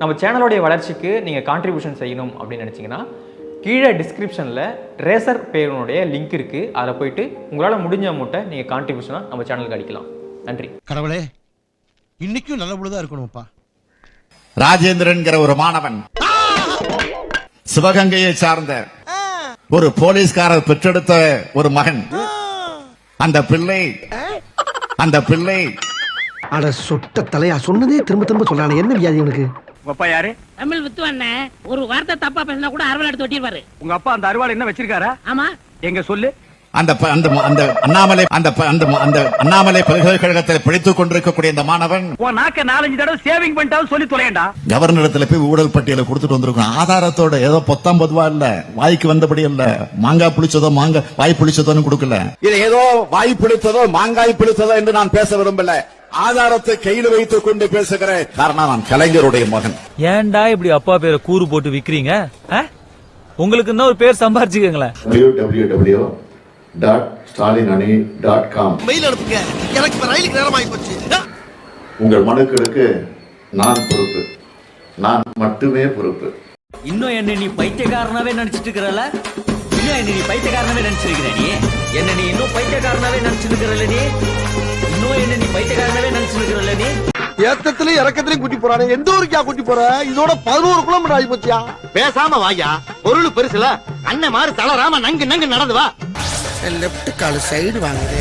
நம்ம சேனலோடைய வளர்ச்சிக்கு நீங்கள் கான்ட்ரிபியூஷன் செய்யணும் அப்படின்னு நினச்சிங்கன்னா கீழே டிஸ்கிரிப்ஷனில் ரேசர் பேருனுடைய லிங்க் இருக்குது அதில் போயிட்டு உங்களால் முடிஞ்ச அமௌண்ட்டை நீங்கள் கான்ட்ரிபியூஷனாக நம்ம சேனலுக்கு அடிக்கலாம். நன்றி. கடவுளே இன்னைக்கும் நல்ல இருக்கணும்ப்பா. ராஜேந்திரன்கிற ஒரு மாணவன் சிவகங்கையை சார்ந்த ஒரு போலீஸ்காரர் பெற்றெடுத்த ஒரு மகன். அந்த பிள்ளை அந்த பிள்ளை. அட சொட்ட தலையா சொன்னதே திரும்ப திரும்ப சொல்றானே. என்ன வியாதி உனக்கு அப்பா யாரு? தமிழ் வித்துவண்ண ஒரு வார்த்தை தப்பா பேசினா கூட அறுவலை எடுத்து ஒட்டிடுவாரு உங்க அப்பா அந்த அருவாள் என்ன வச்சிருக்காரா? ஆமா. எங்க சொல்லு? அந்த அந்த அந்த அண்ணாமலை அந்த அந்த அந்த அண்ணாமலை பல்கலைக்கழகத்தில் படித்துக் கொண்டிருக்கக்கூடிய இந்த மாணவன் உன் நாக்க நாலஞ்சு தடவை சேவிங் பண்ணிட்டாலும் சொல்லி தொலையண்டா. கவர்னரிடத்துல போய் ஊழல் பட்டியலை கொடுத்துட்டு வந்திருக்கோம். ஆதாரத்தோட ஏதோ பொத்தாம் பொதுவா இல்ல வாய்க்கு வந்தபடி இல்ல. மாங்காய் புளிச்சதோ மாங்காய் வாய் புளிச்சதோன்னு கொடுக்கல. இது ஏதோ வாய் புளித்ததோ மாங்காய் புளித்ததோ என்று நான் பேச விரும்பல. ஆதாரத்தை கையில் வைத்துக் கொண்டு பேசுகிறேன். காரணம் நான் கலைஞருடைய மகன். ஏன்டா இப்படி அப்பா பேரை கூறு போட்டு விக்கிறீங்க? உங்களுக்கு இன்னும் ஒரு பேர் சம்பாரிச்சுக்கங்களேன். Www டாட் ஸ்டாலின் அணி டாட் காம் மெயில் அனுப்புங்க. எனக்கு ரயிலுக்கு நேரம் ஆகி போச்சு உங்கள் மனுக்களுக்கு நான் பொறுப்பு. நான் மட்டுமே பொறுப்பு. இன்னும் என்ன நீ பைத்தியக்காரனாவே நினைச்சிட்டு இருக்கிறல இன்னும் என்ன நீ பைத்தியக்காரனாவே நினைச்சிருக்கிற நீ? என்ன நீ இன்னும் பைத்தியக்காரனாவே நினைச்சிருக்கிறல்ல நீ? இன்னும் என்ன நீ பைத்தியக்காரனாவே நினைச்சிருக்கிறல்ல நீ? ஏத்தத்திலயும் இறக்கத்திலயும் கூட்டி போறானே. எந்த ஊருக்கா கூட்டி போற? இதோட பதினோரு கிலோமீட்டர் ஆகி போச்சியா? பேசாம வாயா பொருள் பெருசுல. அண்ணன் மாதிரி தளராம நங்கு நங்கு நடந்து வா. லெப்ட் கால் சைடு வாங்குது.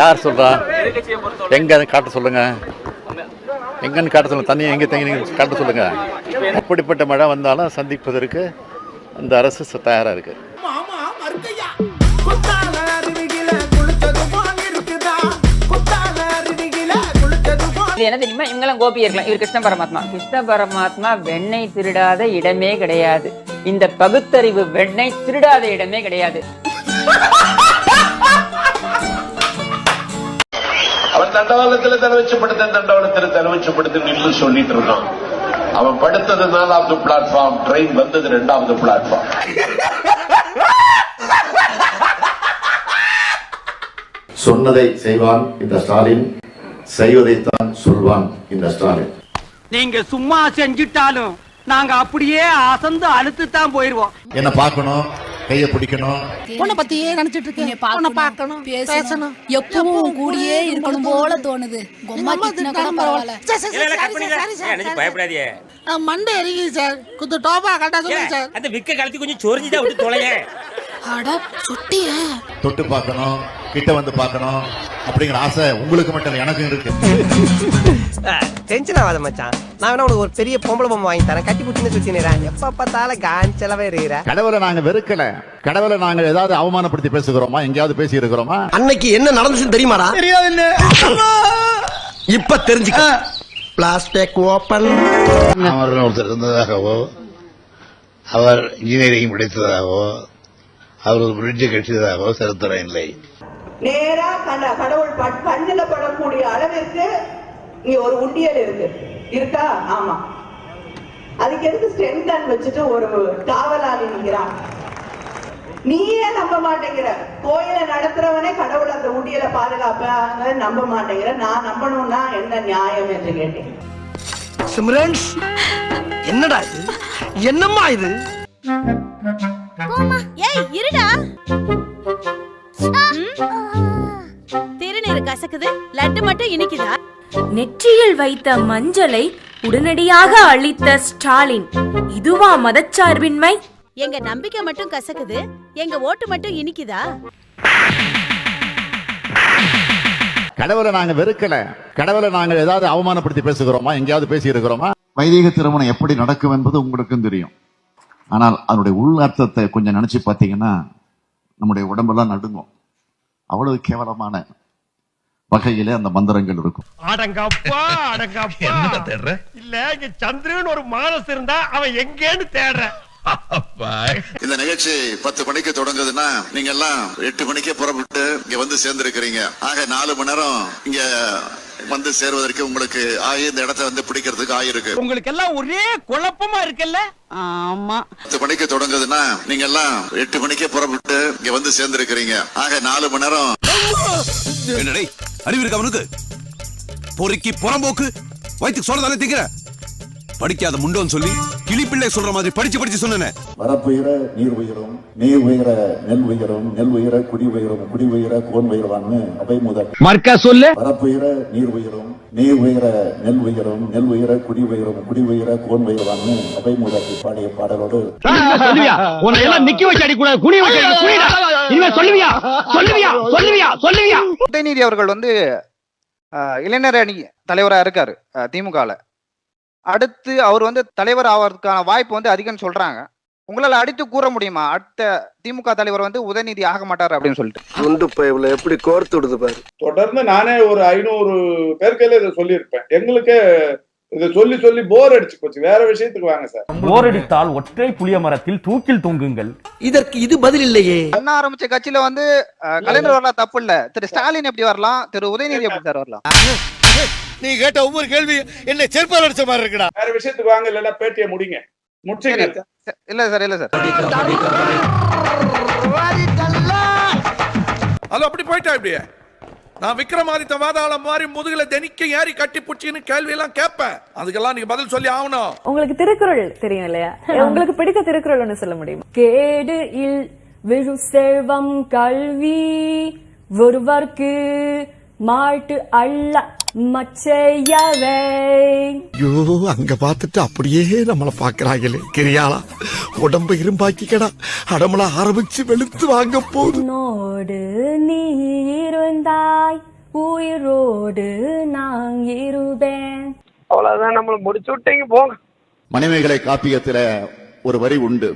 யார் சொல்றா? எங்க காட்ட சொல்லுங்க. எங்கன்னு காட்ட சொல்லுங்க. தண்ணி எங்க தங்கி காட்ட சொல்லுங்க. அப்படிப்பட்ட மழை வந்தாலும் சந்திப்பதற்கு அந்த அரசு ச- தயாரா இருக்கு. இது என்ன தெரியுமா? இவங்கெல்லாம் கோபி இருக்கலாம் இவர் கிருஷ்ண பரமாத்மா. கிருஷ்ண பரமாத்மா வெண்ணெய் திருடாத இடமே கிடையாது. இந்த பகுத்தறிவு வெண்ணெய் திருடாத இடமே கிடையாது. அவன் தண்டவாளத்துல தலை வச்சு படுத்த தண்டவாளத்துல தலை நின்று சொல்லிட்டு இருக்கான். அவன் படுத்தது நாலாவது பிளாட்ஃபார்ம் ட்ரெயின் வந்தது ரெண்டாவது பிளாட்ஃபார்ம் சொன்னதை செய்வான் இந்த ஸ்டாலின் செய்வதைத்தான் சொல்வான் இந்த ஸ்டாலின். நீங்க சும்மா செஞ்சிட்டாலும் நாங்க அப்படியே அசந்து அழுத்து தான் போயிருவோம். என்ன பார்க்கணும்? கையை பிடிக்கணும். உன்னை பத்தியே நினைச்சிட்டு இருக்கேன். உன்னை பார்க்கணும் பேசணும் எப்பவும் கூடயே இருக்கணும் போல தோணுது. பொம்மா திட்டினா கூட பரவாயில்ல. பயப்படாதே. மண்டை எரிக்குது சார். கொஞ்சம் டோப்பா கரெக்டா சொல்லுங்க சார். அந்த விக்க கலத்தி கொஞ்சம் சொரிஞ்சுதான் விட்டு தொலைங்க அட சுட்டிய தொட்டு பார்க்கணும் கிட்ட வந்து பார்க்கணும். அப்படிங்கிற ஆசை உங்களுக்கு மட்டும் இல்லை, எனக்கும் இருக்கு. டென்ஷன் ஆகாத மச்சான். நான் வேணா உனக்கு ஒரு பெரிய பொம்பளை பொம்மை வாங்கி தரேன். கட்டி புட்டின்னு சுத்தினேன் எப்ப பார்த்தாலும் காஞ்சலவே இருக்கிற கடவுளை நாங்க வெறுக்கல. கடவுளை நாங்க ஏதாவது அவமானப்படுத்தி பேசுகிறோமா? எங்கேயாவது பேசி இருக்கிறோமா அன்னைக்கு என்ன நடந்துச்சுன்னு தெரியுமாடா? தெரியாது இப்ப தெரிஞ்சுக்க. பிளாஸ்டிக் ஓபன் அவர் ஒருத்தர் இருந்ததாகவோ அவர் இன்ஜினியரிங் படித்ததாகவோ அவர் ஒரு பிரிட்ஜை கட்டியதாகவோ சரித்திரம் இல்லை. நேரா கடவுள் கண்ணில் படக்கூடிய அளவிற்கு இங்க ஒரு உண்டியல் இருக்கு. இருக்கா? ஆமா. அதுக்கு எதுக்கு ஸ்டென்கன் வச்சுட்டு ஒரு காவலாளி நிக்கிறான்? நீயே நம்ப மாட்டேங்கிற. கோயில நடத்துறவனே கடவுள் அந்த உண்டியலை பாதுகாப்பாங்க நம்ப மாட்டேங்கிற. நான் நம்பணும்னா என்ன நியாயம் என்று கேட்டேன். சிம்ரன்ஸ் என்னடா இது? என்னம்மா இது? இனிக்குதா நெற்றியில் வைத்த மஞ்சளை உடனடியாக அளித்த ஸ்டாலின். இதுவா மதச்சார்பின்மை? எங்க நம்பிக்கை மட்டும் கசக்குது எங்க ஓட்டு மட்டும் இனிக்குதா? கடவுளை நாங்க வெறுக்கல. கடவுளை நாங்க ஏதாவது அவமானப்படுத்தி பேசுகிறோமா? எங்கேயாவது பேசி இருக்கிறோமா வைதிக திருமணம் எப்படி நடக்கும் என்பது உங்களுக்கும் தெரியும். ஆனால் அதனுடைய உள் அர்த்தத்தை கொஞ்சம் நினைச்சு பார்த்தீங்கன்னா நம்முடைய உடம்பெல்லாம் நடுங்கும். அவ்வளவு கேவலமான வகையிலே அந்த மந்திரங்கள் இருக்கும். அடங்கப்பா அடங்கப்பா. இல்ல இங்க சந்திரன் ஒரு மானஸ் இருந்தா அவன் எங்கேன்னு தேடுற. இந்த நிகழ்ச்சி பத்து மணிக்கு தொடங்குதுன்னா நீங்க எல்லாம் எட்டு மணிக்கே புறப்பட்டு இங்க வந்து சேர்ந்திருக்கிறீங்க. ஆக நாலு மணி நேரம் இங்க வந்து சேர்வதற்கு உங்களுக்கு ஆயி இந்த இடத்தை வந்து பிடிக்கிறதுக்கு ஆயிருக்கு. உங்களுக்கு எல்லாம் ஒரே குழப்பமா இருக்குல்ல? ஆமா. பத்து மணிக்கு தொடங்குதுன்னா நீங்க எல்லாம் எட்டு மணிக்கே புறப்பட்டு இங்க வந்து சேர்ந்திருக்கிறீங்க. ஆக நாலு மணி நேரம். என்னடே அறிவு இருக்கு அவனுக்கு பொறுக்கி புறம்போக்கு. வயிற்றுக்கு சொல்ல தானே திங்கிற? படிக்காத முண்டோன்னு சொல்லி கிளிப்பிள்ளை சொல்ற மாதிரி படிச்சு படிச்சு சொன்னேன். வரப்புயர நீர் உயரும் நீர் உயர நெல் உயரும் நெல் உயர குடி உயரும் குடி உயர கோன் உயர்வான்னு அவை முதல். மர்க்கா சொல்லு. வரப்புயர நீர் உயரும் நீர் உயர நெல் உயரும் நெல் உயர குடி உயரும் குடி உயர கோன் உயர்வான்னு அவை முதல். பாடிய பாடலோடு. சொல்லுவியா? உன்னை எல்லாம் நிக்க வச்சு அடிக்கூடாது குனி வச்சு இனிமே சொல்லுவியா? சொல்லுவியா? சொல்லுவியா? சொல்லுவியா? உதயநிதி அவர்கள் வந்து இளைஞர் அணி தலைவரா இருக்காரு திமுகல. அடுத்து அவர் வந்து தலைவர் ஆவறதுக்கான வாய்ப்பு வந்து அதிகம்னு சொல்றாங்க. உங்களால அடித்து கூற முடியுமா? அடுத்த திமுக தலைவர் வந்து உதயநிதி ஆக மாட்டாரு அப்படின்னு சொல்லிட்டு. குண்டு பைப்ல எப்படி கோர்த்து விடுது பாரு. தொடர்ந்து நானே ஒரு ஐநூறு பேருக்கையில இதை சொல்லியிருப்பேன். எங்களுக்கு இதை சொல்லி சொல்லி போர் அடிச்சு போச்சு. வேற விஷயத்துக்கு வாங்க சார் போரடித்தால் ஒற்றை புளிய மரத்தில் தூக்கில் தொங்குங்கள். இதற்கு இது பதில் இல்லையே. அண்ணா ஆரம்பிச்ச கட்சியில வந்து கலைஞர் வரலாம் தப்பு இல்ல. திரு ஸ்டாலின் எப்படி வரலாம்? திரு உதயநிதி எப்படி சார் வரலாம்? நீ கேட்ட ஒவ்வொரு கேள்வி என்ன செருப்பால் அடிச்ச மாதிரி இருக்குடா. வேற விஷயத்துக்கு வாங்க இல்லைன்னா பேட்டியை முடிங்க. முடிச்சுங்க. இல்ல சார் இல்ல சார். அது அப்படி போயிட்டா இப்படியே? நான் விக்ரமாதித்த வாதாளம் மாதிரி முதுகுல தெனிக்க ஏறி கட்டி புடிச்சின்னு கேள்வி எல்லாம் கேட்பேன். அதுக்கெல்லாம் நீங்க பதில் சொல்லி ஆகணும். உங்களுக்கு திருக்குறள் தெரியும் இல்லையா? உங்களுக்கு பிடித்த திருக்குறள் ஒண்ணு சொல்ல முடியுமா? கேடு இல் விழு செல்வம் கல்வி ஒருவர்க்கு மாட்டு அல்ல மச்சையவை. ஐயோ அங்க பார்த்துட்டு அப்படியே நம்மள பாக்குறாங்களே கிரியாளா உடம்ப இரும்பாக்கிக்கடா. அடமள ஆரம்பிச்சு வெளுத்து வாங்க போகுது உன்னோடு நீ இருந்தாய் உயிரோடு நான் இருவேன் அவ்வளவுதான் நம்மள முடிச்சு விட்டீங்க போங்க. மணிமேகலை காப்பியத்தில ஒரு வரி உண்டு.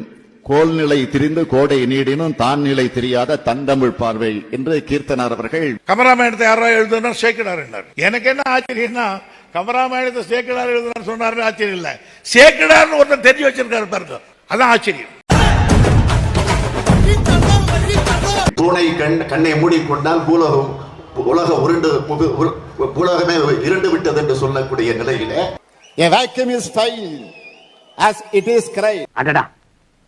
கோல் நிலை திரிந்து கோடை நீடினும் தான் நிலை தெரியாத தந்தமிழ் பார்வை. என்று கீர்த்தனார் அவர்கள் கமராமாயணத்தை யாரோ எழுதுனா சேக்கடார் எனக்கு என்ன ஆச்சரியம்னா கமராமாயணத்தை சேக்கடார் எழுதுனா சொன்னாருன்னு ஆச்சரியம் இல்ல. சேக்கடார்னு ஒருத்தன் தெரிஞ்சு வச்சிருக்காரு பாருங்க. அதான் ஆச்சரியம். பூனை கண் கண்ணை மூடிக்கொண்டால் பூலகம் உலக உருண்டு உலகமே இருண்டு விட்டது என்று சொல்லக்கூடிய நிலையிலே A vacuum is fine as it is cry. அடடா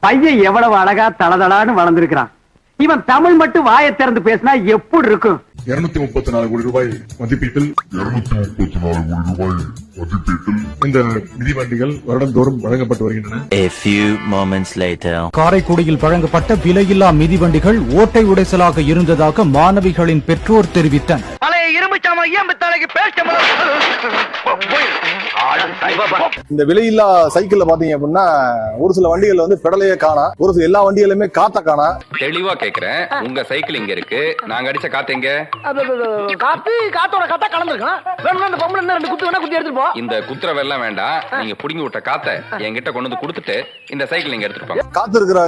பையன் எவ்வளவு அழகா தளதளான்னு வளர்ந்திருக்கிறான் இவன் தமிழ் மட்டும் வாயை திறந்து பேசினா எப்படி இருக்கும் இருநூத்தி முப்பத்தி நாலு கோடி ரூபாய் மதிப்பீட்டில் இருநூத்தி முப்பத்தி நாலு கோடி ரூபாய் மதிப்பீட்டில் இந்த மிதிவண்டிகள் வருடந்தோறும் வழங்கப்பட்டு வருகின்றன. A few moments later. காரைக்குடியில் வழங்கப்பட்ட விலையில்லா மிதிவண்டிகள் ஓட்டை உடைசலாக இருந்ததாக மாணவிகளின் பெற்றோர் தெரிவித்தனர். இந்த விலையில்லா சைக்கிள்ல பாத்தீங்க அப்படின்னா ஒரு சில வண்டிகள் வந்து பெடலையே காணா ஒரு சில எல்லா வண்டிகளுமே காத்த காணா. தெளிவா கேக்குறேன். உங்க சைக்கிள் இங்க இருக்கு. நாங்க அடிச்ச காத்து எங்க? காத்து காத்தோட காத்தா கலந்துருக்கான் வேணும்னா அந்த பொம்பளை ரெண்டு குத்து வேணா குத்தி எடுத்துட்டு போ. இந்த குத்துற வெள்ளம் வேண்டாம் நீங்க புடுங்கி விட்ட காத்த என்கிட்ட கொண்டு வந்து கொடுத்துட்டு இந்த சைக்கிள் நீங்க எடுத்துட்டு காத்து இருக்கிற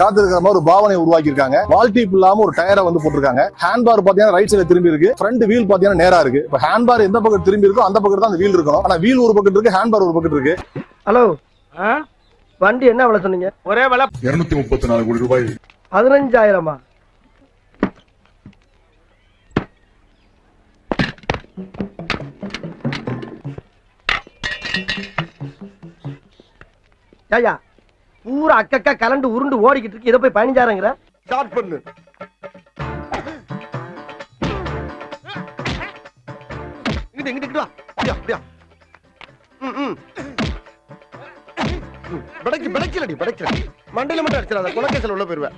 காத்து இருக்கிற மாதிரி ஒரு பாவனை உருவாக்கி இருக்காங்க வால் டீப் இல்லாம ஒரு டயரை வந்து போட்டிருக்காங்க. ஹேண்ட் பார் பாத்தீங்கன்னா ரைட் சைடுல திரும்பி இருக்கு. ஃப்ரண்ட் வீல் பாத்தீங்கன்னா நேரா இருக்கு. இப்ப ஹேண்ட் பார் எந்த பக்கம் திரும்பி இருக்கோ அந்த பக்கத்துல தான் அந்த வீல் இருக்கணும். ஆனா வீல் ஒரு பக்கம் இருக்கு ஹேண்ட் பார் ஒரு பக்கம் இருக்கு. ஹலோ. வண்டி என்ன விலை சொன்னீங்க? ஒரே விலை. இருநூத்தி முப்பத்தி நாலு கோடி ரூபாய். பதினஞ்சாயிரமா? ஐயா பூரா அக்கக்கா கலண்டு உருண்டு ஓடிக்கிட்டு இருக்கு. இதை போய் பதினஞ்சாயிரங்கிற? ஸ்டார்ட் பண்ணு. இங்கிட்டு இங்கிட்டு இங்கிட்டு வா. அப்படியா அப்படியா படைக்கு படைக்கலடி படைக்கல மண்டையில மட்டும் அடிச்சிடாத குலக்கேசல் உள்ள போயிருவேன்